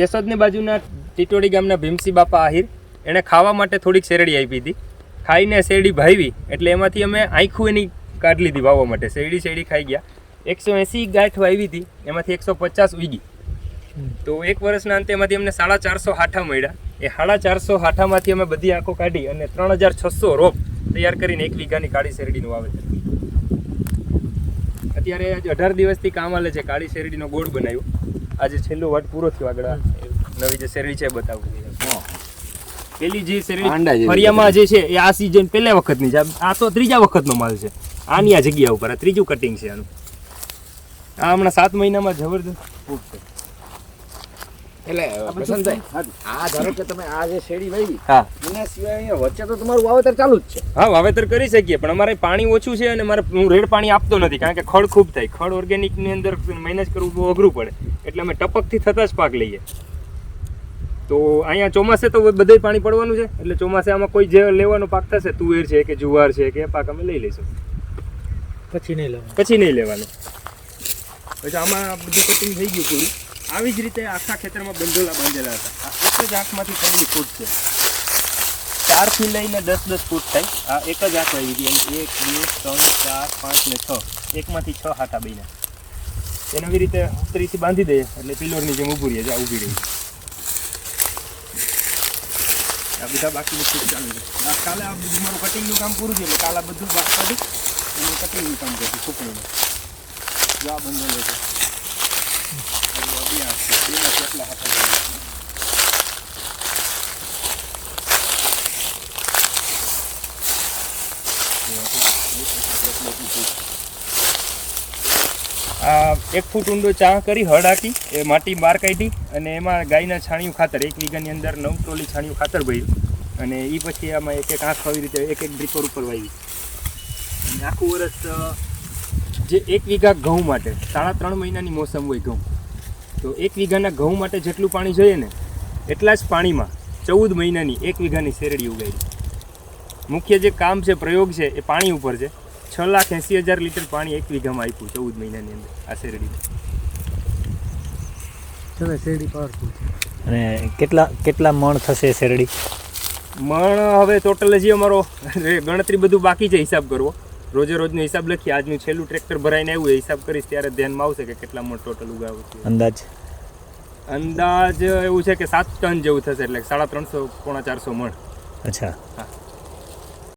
કેશોદની બાજુના ટીટોડી ગામના ભીમસી બાપા આહિર, એણે ખાવા માટે થોડીક શેરડી આપી હતી. ખાઈને શેરડી ભાવી એટલે એમાંથી અમે આંખું એની કાઢી લીધી વાવવા માટે. શેરડી શેરડી ખાઈ ગયા. એકસો એંસી ગાંઠ વાવી હતી, એમાંથી એકસો પચાસ ઉગી તો એક વર્ષના અંતે એમાંથી અમને સાડા ચારસો હાઠા મળ્યા. એ સાડા ચારસો હાઠામાંથી અમે બધી આંખો કાઢી અને ત્રણ હજાર છસો રોપ તૈયાર કરીને એક વીઘાની કાળી શેરડીનું વાવેતર અત્યારે અઢાર દિવસથી કામ હાલે છે, કાળી શેરડીનો ગોળ બનાવ્યો. આજે છેલ્લો વાટ પૂરો થયો આગળ નવી જે શેરડી છે એ બતાવું. પેલી જે શેરડી ફરિયામાં જે છે એ આ સિઝન પહેલા વખતની છે. આ તો ત્રીજા વખતનો માલ છે. આની આ જગ્યા ઉપર આ ત્રીજું કટિંગ છે આનું. આ હમણાં સાત મહિનામાં જબરદસ્ત. ફૂટ છે એટલે પ્રશાંતભાઈ આ ધારો કે તમે આ જે શેડી વાવી હા. એના સિવાય અહીંયા વચ્ચે તો તમારું વાવેતર ચાલુ જ છે. હા વાવેતર કરી શકીએ પણ અમારે પાણી ઓછું છે અને મારે હું રેડ પાણી આપતો નથી કારણ કે ખડ ખૂબ થાય. ખડ ઓર્ગેનિકની અંદર મેનેજ કરવું બહુ અઘરું પડે. એટલે અમે ટપકથી થતા જ પાક લઈએ. તો અહીંયા ચોમાસે તો બધે પાણી પડવાનું છે એટલે ચોમાસે આમાં કોઈ જે લેવાનો પાક થશે તુવેર છે કે જુવાર છે કે પાક અમે લઈ લઈશું. પછી નહીં લેવાનું. પછી નહીં લેવાનું. પછી આમાં આ બધું કટિંગ થઈ ગયું પૂરું. આવી જ રીતે આખા ખેતરમાં બંધોલા બાંધેલા હતા. એક જ આંખમાંથી ત્રણ ફૂટ છે. ચારથી લઈને દસ દસ ફૂટ થાય. આ એક જ આંખ આવી ગઈ એક, બે, ત્રણ, ચાર, પાંચ ને છ. એકમાંથી છ હાથા બન્યા. એને આવી રીતે ત્રીથી બાંધી દઈએ. એટલે પિલોરની જેમ ઊભું રહે છે. આ ઊભી રહી આ બધા બાકીનું ફૂટ ચાલુ છે. કાલે આ બધું મારું કટિંગનું કામ પૂરું થયું. એટલે કાલે બધું બાકી કટિંગનું કામ કરશું સુકણીનું જવાબ બંધ છે આ એક ફૂટ ઊંડો ચા કરી હળ હાકી, એ માટી બહાર કાઢી અને એમાં ગાયના છાણિયું ખાતર, એક વીઘાની અંદર નવ ટ્રોલી છાણિયું ખાતર ભર્યું અને એ પછી આમાં એક એક આંખ આવી રીતે એક એક ડ્રીપર ઉપર વાવી આખું વર્ષ જે એક વીઘા ઘઉં માટે સાડા ત્રણ મહિનાની મોસમ હોય ઘઉં તો એક વીઘાના ઘઉં માટે જેટલું પાણી જોઈએ ને એટલા જ પાણીમાં ચૌદ મહિનાની એક વીઘાની શેરડી ઉગાડી મુખ્ય જે કામ છે પ્રયોગ છે એ પાણી ઉપર છે. છ લાખ એંસી હજાર લીટર પાણી એક વીઘામાં આપ્યું ચૌદ મહિનાની અંદર આ શેરડીમાં શેરડી પાવરફુલ. અને કેટલા કેટલા મણ થશે શેરડી? મણ હવે ટોટલ હજી અમારો ગણતરી બધું બાકી છે હિસાબ કરવો. રોજે રોજનો હિસાબ લખી આજનું છેલ્લું ટ્રેક્ટર ભરાઈને આવ્યું એ હિસાબ કરીશ ત્યારે ધ્યાનમાં આવશે કે કેટલા મણ ટોટલ ઉગાવું છે. અંદાજ? અંદાજ એવું છે કે સાત ટન જેવું થશે એટલે સાડા ત્રણસો પોણા ચારસો મણ. અચ્છા. હા.